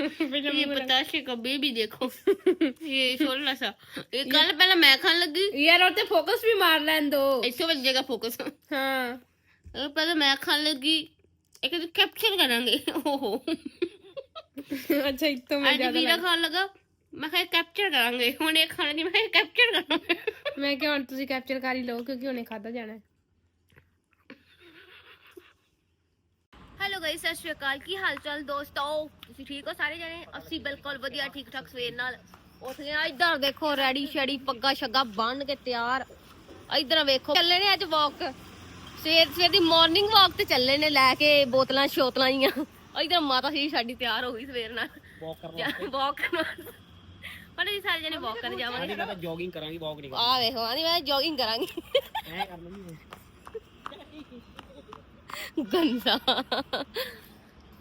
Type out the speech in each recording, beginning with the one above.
ये बताशे का बेबी देखो ये छोटा सा ये कल पहले मैं खाने लगी यार और ते फोकस भी मार लें दो ऐसे बच जाएगा फोकस हाँ पहले मैं खाने लगी एक कैप्चर करेंगे ओहो अच्छा एक तो मैं आज ज्यादा ਵੀਰਾ लग- ਖਾਣ ਲੱਗਾ ਮੈਂ ਕਿਹਾ ਕੈਪਚਰ ਕਰਾਂਗੇ ਹੁਣ ਇਹ ਖਾਣੇ ਦੀ ਮੈਂ ਕਿਹਾ ਕੈਪਚਰ ਕਰਾਂਗੇ ਮੈਂ ਕਿਹਾ ਹੁਣ ਤੁਸੀਂ ਕੈਪਚਰ ਕਰ ਹੀ ਲਓ ਕਿਉਂਕਿ ਹੁਣੇ ਖਾਦਾ ਜਾਣਾ ਹੈ ਗਾਇਸ ਸਤਿ ਸ਼੍ਰੀ ਅਕਾਲ। ਕੀ ਹਾਲ ਚਾਲ ਦੋਸਤੋ? ਤੁਸੀਂ ਠੀਕ ਹੋ ਸਾਰੇ ਜਣੇ? ਅਸੀਂ ਬਿਲਕੁਲ ਵਧੀਆ ਠੀਕ ਠਾਕ ਸਵੇਰ ਨਾਲ। ਉੱਠ ਗਏ ਆ ਇੱਧਰ ਦੇਖੋ ਰੈਡੀ ਸ਼ੈਡੀ ਪੱਗਾ ਛੱਗਾ ਬੰਨ ਕੇ ਤਿਆਰ। ਇੱਧਰ ਵੇਖੋ ਚੱਲੇ ਨੇ ਅੱਜ ਵਾਕ ਸਵੇਰ ਸਵੇਰ ਦੀ ਮਾਰਨਿੰਗ ਵਾਕ ਤੇ ਚੱਲੇ ਨੇ ਲੈ ਕੇ ਬੋਤਲਾਂ ਸ਼ੋਤਲਾਂ ਜੀਆਂ ਇੱਧਰ ਮਾਤਾ ਸੀ ਸਾਡੀ ਤਿਆਰ ਹੋ ਗਈ ਸਵੇਰ ਨਾਲ। ਵਾਕ ਕਰਨ ਪਰ ਅਸੀਂ ਸਾਰੇ ਜਣੇ ਵਾਕ ਕਰਨ ਜਾਵਾਂਗੇ। ਮੈਂ ਤਾਂ ਜੋਗਿੰਗ ਕਰਾਂਗੀ ਵਾਕ ਨਹੀਂ ਆ ਵੇਖੋ ਆਂਦੀ ਮੈਂ ਜੋਗਿੰਗ ਕਰਾਂਗੀ। ਐ ਕਰ ਲੈਂਦੀ ਗੰਦਾ।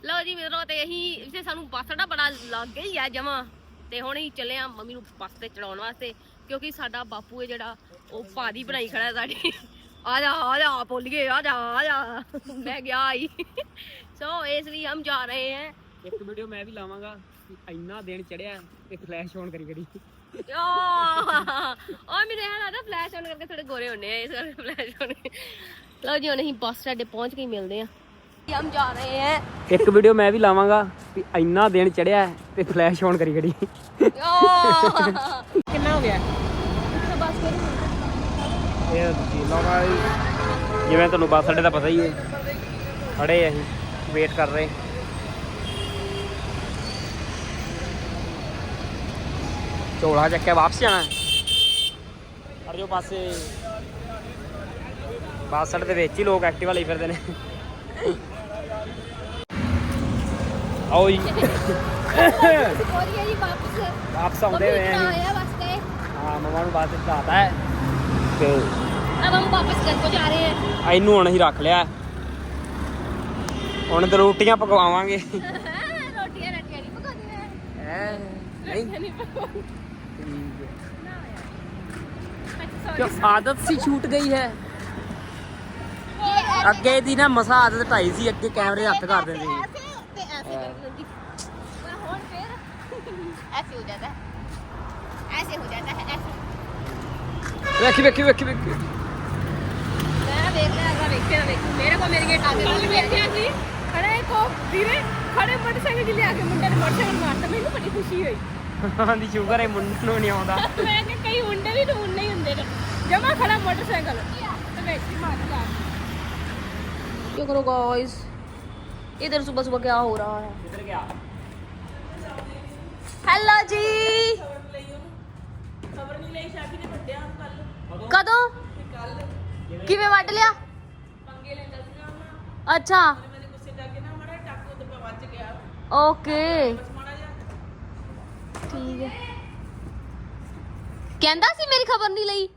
ਲਓ ਜੀ ਮਿੱਤਰੋ, ਤੇ ਅਸੀਂ ਇਸੇ ਸਾਨੂੰ ਬੱਸ ਦਾ ਬੜਾ ਲੱਗ ਗਈ ਆ ਜਮਾ। ਤੇ ਹੁਣ ਅਸੀਂ ਚੱਲੇ ਆ ਮੰਮੀ ਨੂੰ ਬੱਸ ਤੇ ਚੜਾਉਣ ਵਾਸਤੇ, ਕਿਉਂਕਿ ਸਾਡਾ ਬਾਪੂ ਹੈ ਜਿਹੜਾ, ਉਹ ਭਾਦੀ ਬਣਾਈ ਖੜਾ ਸਾਡੀ। ਆ ਜਾ ਆ ਜਾ ਬੋਲੀਏ ਆ ਜਾ ਆ ਜਾ। ਮੈਂ ਗਿਆ ਆਈ ਸੋ ਇਸ ਲਈ ਹਮ ਜਾ ਰਹੇ हैं ਇੱਕ ਵੀਡੀਓ ਮੈਂ ਵੀ ਲਾਵਾਂਗਾ ਇੰਨਾ ਦਿਨ ਚੜਿਆ ਤੇ ਫਲੈਸ਼ ਔਨ ਕਰੀ ਕਰੀ। ਓ ਮੇਰੇ ਹੈ ਲੱਗਦਾ ਫਲੈਸ਼ ਆਨ ਕਰਕੇ ਥੋੜੇ ਗੋਰੇ ਹੁੰਨੇ ਆ ਇਸ ਕਰਕੇ ਫਲੈਸ਼ ਆਨ ਲਓ ਜੀ ਹੁਣ ਅਸੀਂ ਬੱਸ ਸਟੈਂਡ ਪਹੁੰਚ ਕੇ ਮਿਲਦੇ ਆ। ਹਮ ਜਾ ਰਹੇ ਹੈ ਇੱਕ ਵੀਡੀਓ ਮੈਂ ਵੀ ਲਾਵਾਂਗਾ ਵੀ ਇੰਨਾ ਦਿਨ ਚੜਿਆ ਤੇ ਫਲੈਸ਼ ਆਨ ਕਰੀ ਖੜੀ। ਕਿੰਨਾ ਹੋ ਗਿਆ? ਇਹ ਜੀ। ਲਾਵਾ ਜਿਵੇਂ ਤੁਹਾਨੂੰ ਬੱਸ ਅੱਡੇ ਦਾ ਪਤਾ ਹੀ ਹੈ। ਖੜੇ ਅਸੀਂ ਵੇਟ ਕਰ ਰਹੇ। ਝੋਲਾ ਚੱਕ ਕੇ ਵਾਪਸ ਜਾਣਾ ਅਰ ਜੋ ਪਾਸੇ ਬੱਸ ਅੱਡੇ ਦੇ ਵਿੱਚ ਹੀ ਲੋਕ ਐਕਟਿਵਾ ਲਈ ਫਿਰਦੇ ਨੇ ਆਓ ਜੀ ਕੋਰੀਆ ਜੀ ਵਾਪਸ ਵਾਪਸ ਆਉਂਦੇ ਹੋਏ ਆਂ ਅਸੀਂ। आया बस गए ਹਾਂ ਮਮਾ ਨੂੰ ਬੱਸ ਚੜਾਤਾ ਹੈ ਤੇ अब हम वापस घर को जा रहे हैं ਇਹਨੂੰ ਹੁਣ ਅਸੀਂ ਰੱਖ ਲਿਆ ਹੁਣ ਤੇ ਰੋਟੀਆਂ ਪਕਵਾਵਾਂਗੇ रोटियां रटियां नहीं पकाते हैं ਹੈ ਨਹੀਂ नहीं पकाते ਕਿਉਂ ਆਦਤ ਸੀ ਛੂਟ ਗਈ ਹੈ। ਅੱਗੇ ਦੀ ਨਾ ਮਸਾ ਆਦਤ ਢਾਈ ਸੀ ਅੱਗੇ ਕੈਮਰੇ ਹੱਥ ਕਰ ਦਿੰਦੇ ਸੀ। ਤੇ ਐਸੇ ਕਰ ਦਿੰਦੀ ਪਰ ਹੁਣ ਫੇਰ ਐਸੇ ਹੋ ਜਾਂਦਾ। ਐਸੇ ਹੋ ਜਾਂਦਾ ਹੈ ਐਸੇ। ਵੇਖੀ ਵੇਖੀ ਵੇਖੀ ਵੇਖੀ। ਮੈਂ ਵੇਖ ਲਿਆ ਅਗਾ ਕੇ ਵੇਖੀ ਮੇਰੇ ਕੋ ਮੇਰੀ ਗੇਟ ਆ ਗਈ। ਵੇਖਿਆ ਸੀ ਖੜੇ ਕੋ ਵੀਰੇ ਖੜੇ ਮੋਟਰਸਾਈਕਲ ਜਿ ਲਿਆ ਕੇ ਮੁੰਡੇ ਨੇ ਮੋਟਰਸਾਈਕਲ ਮਾਰਤਾ। ਮੈਨੂੰ ਬੜੀ ਆਉਂਦਾ। ਜਮਾ ਖੜਾ ਮੋਟਰਸਾਈਕਲ ਤੇ ਵਿੱਚ ਹੀ ਮਾਰ ਲਿਆ क्या करो गाइस इधर सुबह सुबह क्या हो रहा है ਕਿੱਧਰ ਗਿਆ हेलो जी ਕਦੋਂ ਕਿਵੇਂ ਵੱਢ ਲਿਆ ਅੱਛਾ ਓਕੇ ਠੀਕ ਹੈ ਕਹਿੰਦਾ ਸੀ ਮੇਰੀ ਖਬਰ ਨਹੀਂ ਲਈ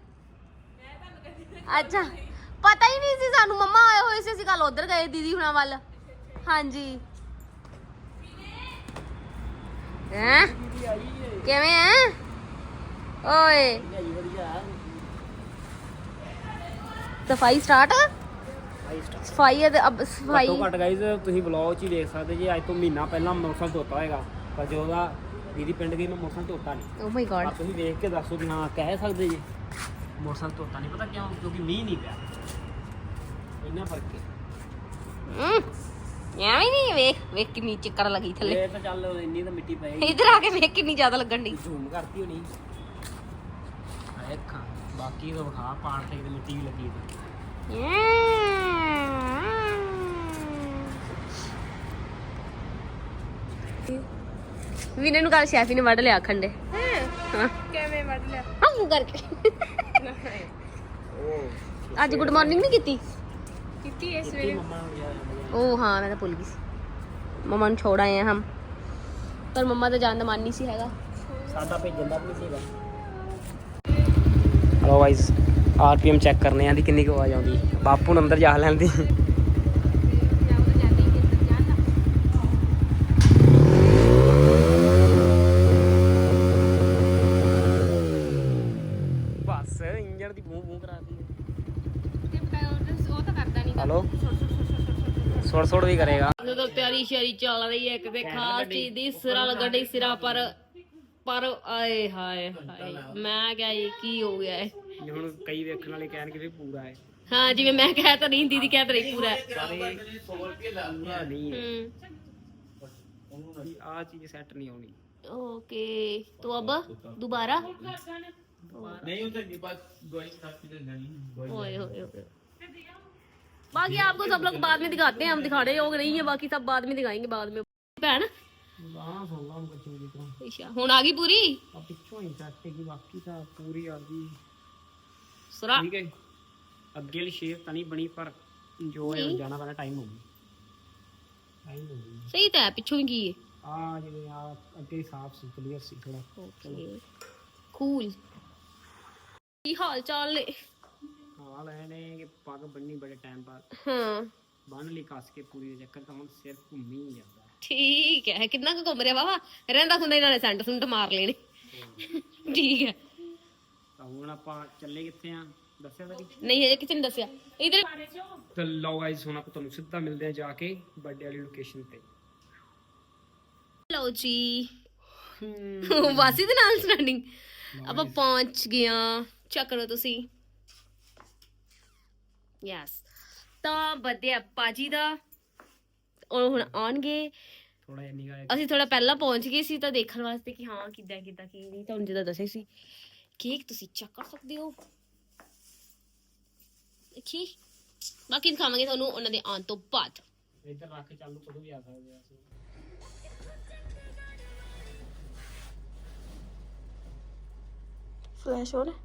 ਅੱਛਾ ਪਤਾ ਹੀ ਨਹੀਂ ਸੀ ਸਾਨੂੰ। ਮੰਮਾ ਆਏ ਹੋਏ ਸੀ ਅਸੀਂ ਕੱਲ ਉਧਰ ਗਏ ਦੀਦੀ ਹੁਣਾਂ ਵੱਲ। ਹਾਂਜੀ। ਹੈਂ? ਕਿਵੇਂ ਹੈ ਓਏ। ਸਫ਼ਾਈ ਸਟਾਰਟ ਸਫ਼ਾਈ ਹੈ ਤੇ ਅਬ ਸਫ਼ਾਈ ਘੱਟੋ ਘੱਟ ਗਾਈਜ਼ ਤੁਸੀਂ ਵਲੌਗ 'ਚ ਹੀ ਦੇਖ ਸਕਦੇ ਜੀ ਅੱਜ ਤੋਂ ਮਹੀਨਾ ਪਹਿਲਾਂ ਮੌਸਮ ਧੋਤਾ ਹੋਏਗਾ। ਪਰ ਜਦੋਂ ਦਾ ਦੀਦੀ ਪਿੰਡ ਗਈ ਮੈਂ ਮੌਸਮ ਧੋਤਾ ਨਹੀਂ। ਓ ਮਾਈ ਗॉड ਤੁਸੀਂ ਵੇਖ ਕੇ ਦੱਸੋ ਕਿ ਹਾਂ ਕਹਿ ਸਕਦੇ ਜੀ। ਮੌਸਮ ਧੋਤਾ ਨਹੀਂ ਪਤਾ ਕਿਉਂ? ਕਿਉਂਕਿ ਮੀਂਹ ਨਹੀਂ ਪਿਆ। ਇੰਨਾ ਫ਼ਰਕ ਹੈ। ਐਵੇਂ ਨਹੀਂ ਵੇਖ ਵੇਖ ਕਿੰਨੀ ਚੱਕਰ ਲੱਗੀ ਥੱਲੇ। ਇਹ ਤਾਂ ਚੱਲ ਇੰਨੀ ਤਾਂ ਮਿੱਟੀ ਪਏਗੀ ਇਧਰ ਆ ਕੇ ਵੇਖ ਕਿੰਨੀ ਜ਼ਿਆਦਾ ਲੱਗਣ ਦੀ ਝੂਮ ਕਰਤੀ ਹੋਣੀ। ਅੱਖਾਂ ਬਾਕੀ ਤਾਂ ਵਿਖਾ ਪਾਣ ਤੇ ਕਿਤੇ ਮਿੱਟੀ ਵੀ ਲੱਗੀ ਤੇ ਵੀਨੇ ਨੂੰ ਕੱਲ ਸ਼ੈਫੀ ਨੇ ਵੱਢ ਲਿਆ ਖੰਡੇ। ਹਾਂ ਕਿਵੇਂ ਵੱਢ ਲਿਆ? ਹਮ ਕਰਕੇ। ਅੱਜ ਗੁੱਡ ਮਾਰਨਿੰਗ ਨਹੀਂ ਕੀਤੀ? ਕੀਤੀ ਇਸ ਵੇਲੇ ਉਹ ਹਾਂ ਮੈਂ ਤਾਂ ਭੁੱਲ ਗਈ ਸੀ। ਮਮਾ ਨੂੰ ਛੋੜ ਆਏ ਹਾਂ ਹਮ। ਪਰ ਮੰਮਾ ਦਾ ਜਾਣ ਦਾ ਮਨ ਨਹੀਂ ਸੀ ਹੈਗਾ। ਸਾਦਾ ਭੇਜਣ ਦਾ ਵੀ ਨਹੀਂ ਸੀਗਾ। ਹਲੋ ਗਾਇਸ ਆਰਪੀਐਮ ਚੈੱਕ ਕਰਨੇ ਆਂ ਦੀ ਕਿੰਨੀ ਕੁ ਆਵਾਜ਼ ਆਉਂਦੀ। ਬਾਪੂ ਨੂੰ ਅੰਦਰ ਜਾ ਲੈਂਦੀ ਬਸ ਸੁਣ ਸੁਣ ਵੀ ਕਰੇਗਾ। ਉਧਰ ਤਿਆਰੀ ਸ਼ਿਆਰੀ ਚੱਲ ਰਹੀ ਹੈ ਇੱਕ ਤੇ ਖਾਸ ਚੀਜ਼ ਦੀ ਸਿਰਾ ਲੱਗਣ ਡਈ ਪਰ ਪਰ ਆਏ ਹਾਏ ਮੈਂ ਕਿਹਾ ਜੀ ਕੀ ਹੋ ਗਿਆ ਹੈ। ਹੁਣ ਕਈ ਵੇਖਣ ਵਾਲੇ ਕਹਿਣਗੇ ਵੀ ਪੂਰਾ ਹੈ। ਹਾਂ ਜਿਵੇਂ ਮੈਂ ਕਹਿ ਤਾਂ ਨਹੀਂ ਦੀਦੀ ਕਹਿ ਤਾਂ ਨਹੀਂ ਪੂਰਾ ਹੈ। ਆ ਚੀਜ਼ ਸੈੱਟ ਨਹੀਂ ਆਉਣੀ ਓਕੇ ਤੋ ਅਬ ਦੁਬਾਰਾ? ਨਹੀਂ ਉਹ ਤਾਂ ਨਿਪਾ ਗੋਇੰਗ ਸਾਫ਼ ਕਿਤੇ ਨਹੀਂ ਹੋਏ ਹੋਏ ਹੋਏ बाकी आपको सब लोग बाद में दिखाते हैं हम दिखाने योग नहीं है बाकी सब बाद में दिखाएंगे बाद में भैन ਆਹ ਸੁਣ ਲਾ ਹੁਣ ਬੱਚੇ ਦੀ ਤਰ੍ਹਾਂ अच्छा हुन आ गई पूरी ਆ ਪਿੱਛੋਂ ਹੀ ਸੈੱਟ ਹੈਗੀ ਬਾਕੀ ਤਾਂ ਪੂਰੀ ਆ ਗਈ सुरा ਠੀਕ ਹੈ ਅੱਗੇ ਵਾਲੀ ਸ਼ੇਪ ਤਾਂ ਨਹੀਂ ਬਣੀ ਪਰ ਜੋ ਹੈ ਉਹ ਜਾਣਾ ਪੈਣਾ ਟਾਈਮ ਹੋ ਗਈ ਟਾਈਮ ਹੋ ਗਈ सही तो है पिछों की है ਆ ਜਿਵੇਂ ਆ ਅੱਗੇ ਸਾਫ ਸੀ ਕਲੀਅਰ ਸੀ ਥੋੜਾ ओके कूल की हाल चाल ने ਹਾਲ ਹੈ ਨੇ ਕਿ ਪੱਗ ਬੰਨੀ ਬੜੇ ਟਾਈਮ ਬਾਅਦ। हाँ ਬੰਨ ਲਈ ਕੱਸ ਕੇ ਪੂਰੀ ਦੇ ਚੱਕਰ ਤਾਂ ਹੁਣ ਸਿਰ ਘੁੰਮੀ ਹੀ ਜਾਂਦਾ। ਠੀਕ ਹੈ ਕਿੰਨਾ ਕੁ ਘੁੰਮ ਰਿਹਾ ਬਾਬਾ ਰਹਿੰਦਾ ਹੁੰਦਾ ਨਾਲੇ ਸੈਂਟ ਸੁੰਟ ਮਾਰ ਲੈਣੇ। ਠੀਕ ਹੈ। ਤਾਂ ਹੁਣ ਆਪਾਂ ਚੱਲੇ ਕਿੱਥੇ ਆ? ਦੱਸਿਆ ਤਾਂ ਨਹੀਂ। ਹਜੇ ਕਿਸੇ ਨੇ ਦੱਸਿਆ। ਇਧਰ ਤੇ ਲਓ ਗਾਇਸ ਹੁਣ ਆਪਾਂ ਤੁਹਾਨੂੰ ਸਿੱਧਾ ਮਿਲਦੇ ਆ ਜਾ ਕੇ ਬਰਥਡੇ ਵਾਲੀ ਲੋਕੇਸ਼ਨ ਤੇ। ਲਓ ਜੀ। ਵਾਸੀ ਦੇ ਨਾਲ ਸਟੈਂਡਿੰਗ ਆਪਾਂ ਪਹੁੰਚ ਗਿਆ ਚੈੱਕ ਕਰੋ ਤੁਸੀਂ। ਯੈਸ ਤਾਂ ਵਧਿਆ ਪਾਜੀ ਦਾ। ਉਹ ਹੁਣ ਆਉਣਗੇ। ਥੋੜਾ ਜਿਹਾ ਨਿਗਾਹ ਅਸੀਂ ਥੋੜਾ ਪਹਿਲਾਂ ਪਹੁੰਚ ਗਏ ਸੀ ਤਾਂ ਦੇਖਣ ਵਾਸਤੇ ਕਿ ਹਾਂ ਕਿੱਦਾਂ ਕਿੱਦਾਂ ਕੀ ਨਹੀਂ ਤੁਹਾਨੂੰ ਜਿੱਦਾਂ ਦੱਸਿਆ ਸੀ। ਕੇਕ ਤੁਸੀਂ ਚੈੱਕ ਕਰ ਸਕਦੇ ਹੋ। ਦੇਖੀ। ਬਾਕੀ ਦਿਖਾਵਾਂਗੇ ਤੁਹਾਨੂੰ ਉਹਨਾਂ ਦੇ ਆਉਣ ਤੋਂ ਬਾਅਦ। ਇੱਧਰ ਰੱਖ ਕੇ ਚਾਲੂ ਕਦੋਂ ਵੀ ਆ ਸਕਦੇ ਆ ਅਸੀਂ। ਫਲੈਸ਼ ਹੋ ਰਿਹਾ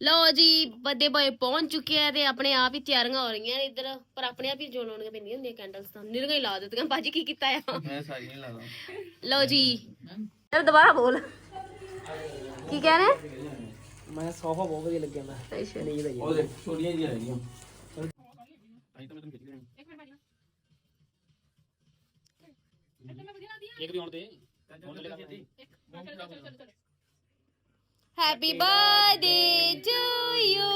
ਲਓ ਜੀ ਬੱਦੇ ਬਾਏ ਪਹੁੰਚ ਚੁੱਕੇ ਆ ਤੇ ਆਪਣੇ ਆਪ ਹੀ ਤਿਆਰੀਆਂ ਹੋ ਰਹੀਆਂ ਨੇ ਇੱਧਰ ਪਰ ਆਪਣੇ ਆਪ ਹੀ ਜੋ ਲਾਉਣੀਆਂ ਪੈਂਦੀਆਂ ਹੁੰਦੀਆਂ ਕੈਂਡਲਸ ਤਾਂ। ਨਿਰਗਾ ਹੀ ਲਾ ਦਿੱਤੀਆਂ ਬਾਜੀ ਕੀ ਕੀਤਾ ਆ? ਮੈਂ ਸਾਰੀਆਂ ਲਾ ਦਾਂ ਲਓ ਜੀ। ਚਲ ਦੁਬਾਰਾ ਬੋਲ। ਕੀ ਕਹਿ ਰਹੇ? ਮੈਂ ਸੋਫਾ ਬਹੁਤ ਵਧੀਆ ਲੱਗਿਆ ਮੈਂ। ਅੱਛਾ। ਨੀਂਦ ਉਹ ਦੇਖ ਛੋਟੀਆਂ ਜਿਹੀਆਂ ਰਹਿ ਤਾਂ ਮੈਂ ਤੁਹਾਨੂੰ ਖਿੱਚ ਲਿਆ ਇੱਕ ਮਿੰਟ ਇੱਕ ਵੀ ਆਉਣ ਤੇ। ਹੁਣ ਚੱਲੇਗਾ ਫਿਰ। ਚਲੋ ਚਲੋ। Happy birthday to you.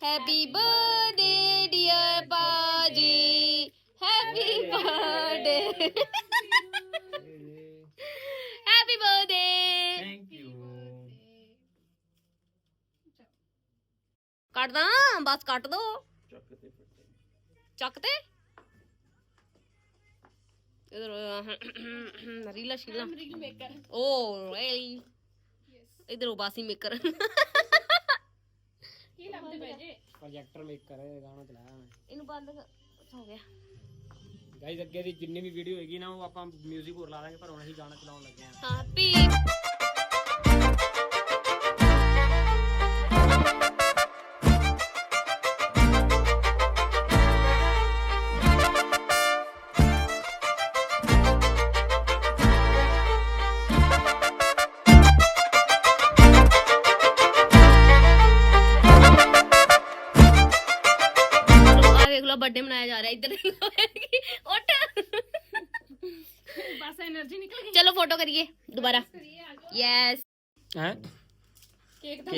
Happy birthday, dear Baji. Happy birthday. Happy birthday. Thank you. ਕੱਟ ਦਾਂ ਬਸ ਕੱਟ ਦੋ ਚੱਕ ਤੇ ਇਧਰ ਰੀਲਾ ਸ਼ੀਲਾ ਓ ਰੇਲੀ ਮੇਕਰ ਓ ਰੀਲੀ ਇਧਰ ਉਹ ਬਾਸੀ ਮੇਕਰ ਪ੍ਰੋਜੈਕਟਰ ਮੇਕਰ ਗਾਣਾ ਚਲਾਇਆ ਮੈਂ। ਇਹਨੂੰ ਬੰਦ ਕਰ- ਹੋ ਗਿਆ। ਗਾਇਸ ਅੱਗੇ ਦੀ ਜਿੰਨੀ ਵੀ ਵੀਡੀਓ ਹੈਗੀ ਨਾ ਉਹ ਆਪਾਂ 뮤직 ਹੋਰ ਲਾ ਦਾਂਗੇ ਪਰ ਹੁਣ ਅਸੀਂ ਗਾਣਾ ਚਲਾਉਣ ਲੱਗੇ ਆ ਹਾਂ ਪੀ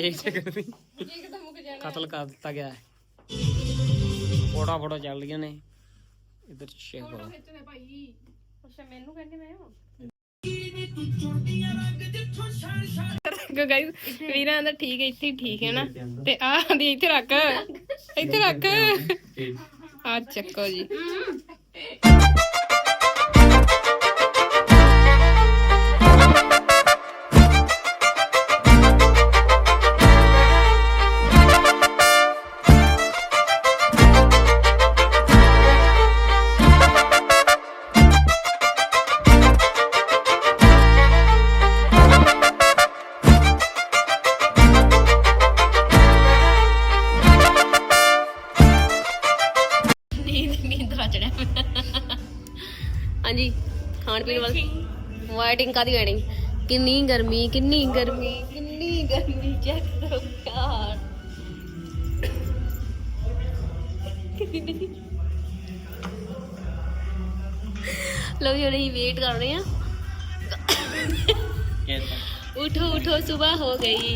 ਕੇਕ ਕੇਕ ਤੇ ਕਰਦੀ ਕੇਕ ਤਾਂ ਮੁੱਕ ਜਾਣਾ ਕਤਲ ਕਰ ਦਿੱਤਾ ਗਿਆ ਹੈ। ਫੋਟੋ ਫੋਟੋ ਚੱਲ ਰਹੀਆਂ ਨੇ। ਇੱਧਰ ਸ਼ੇਅਰ ਕਰੋ ਖਿੱਚਦੇ ਭਾਈ ਅੱਛਾ ਮੈਨੂੰ ਕਹਿੰਦੇ ਮੈਂ ਗਾਇਸ ਵੀਰਾਂ ਦਾ ਠੀਕ ਹੈ ਇੱਥੇ ਹੀ ਠੀਕ ਹੈ ਨਾ। ਤੇ ਆਹ ਦੀ ਇੱਥੇ ਰੱਖ ਇੱਥੇ ਰੱਖ। ਆ ਚੱਕੋ ਜੀ। कादी गानी गर्मी किन्नी गर्मी किन्नी गर्मी चेक वेट कर। रहे उठो उठो सुबह हो गई।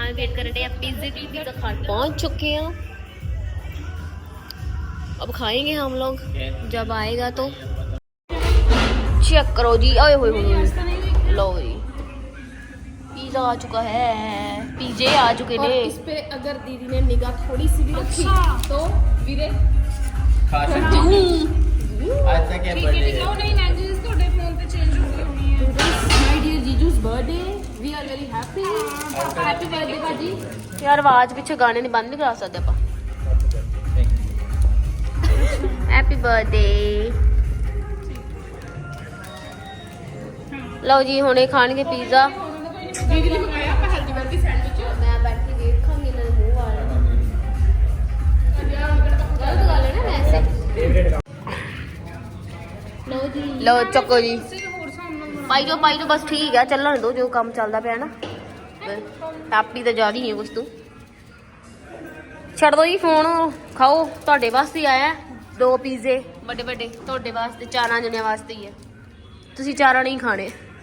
हम वेट कर रहे पहुँच चुके हैं। अब खाएँगे हम लोग जब आएगा तो। चेक करो जी ओए होए होए लो जी पिज्जा आ चुका है पिज्जे आ चुके और ने इस पे अगर दीदी ने निगाह थोड़ी सी भी रखी तो वीरे खा सकते हो आज तक क्या बर्थडे है नहीं मैसेज ਤੁਹਾਡੇ ਫੋਨ ਤੇ ਚੇਂਜ ਹੋ ਗਈ ਹੋਣੀ ਹੈ my dear जीजूस birthday we are very happy happy birthday बाजी यार आवाज पीछे गाने नहीं बंद नहीं करा सकते ਆਪਾਂ ਹੈਪੀ ਬਰਥਡੇ ਲਓ ਜੀ ਹੁਣੇ ਖਾਣਗੇ ਪੀਜ਼ਾ ਦੇ ਮੂੰਹ ਲਓ ਚੱਕੋ ਜੀ। ਪਾਈ ਜੋ ਪਾਈ ਜੋ ਬਸ ਠੀਕ ਆ ਚੱਲਣ ਦੋ ਜੋ ਕੰਮ ਚੱਲਦਾ ਪਿਆ ਨਾ। ਟਾਪੀ ਤਾਂ ਜ਼ਿਆਦਾ ਨਹੀਂ ਕੁਛ ਤੂੰ। ਛੱਡ ਦੋ ਜੀ ਫੋਨ ਖਾਓ। ਤੁਹਾਡੇ ਵਾਸਤੇ ਆਇਆ ਦੋ ਪੀਜ਼ੇ। ਵੱਡੇ ਵੱਡੇ ਤੁਹਾਡੇ ਵਾਸਤੇ ਚਾਰਾਂ ਜਣਿਆਂ ਵਾਸਤੇ ਹੀ ਆ ਤੁਸੀਂ ਚਾਰਾਂ ਨਹੀਂ ਖਾਣੇ।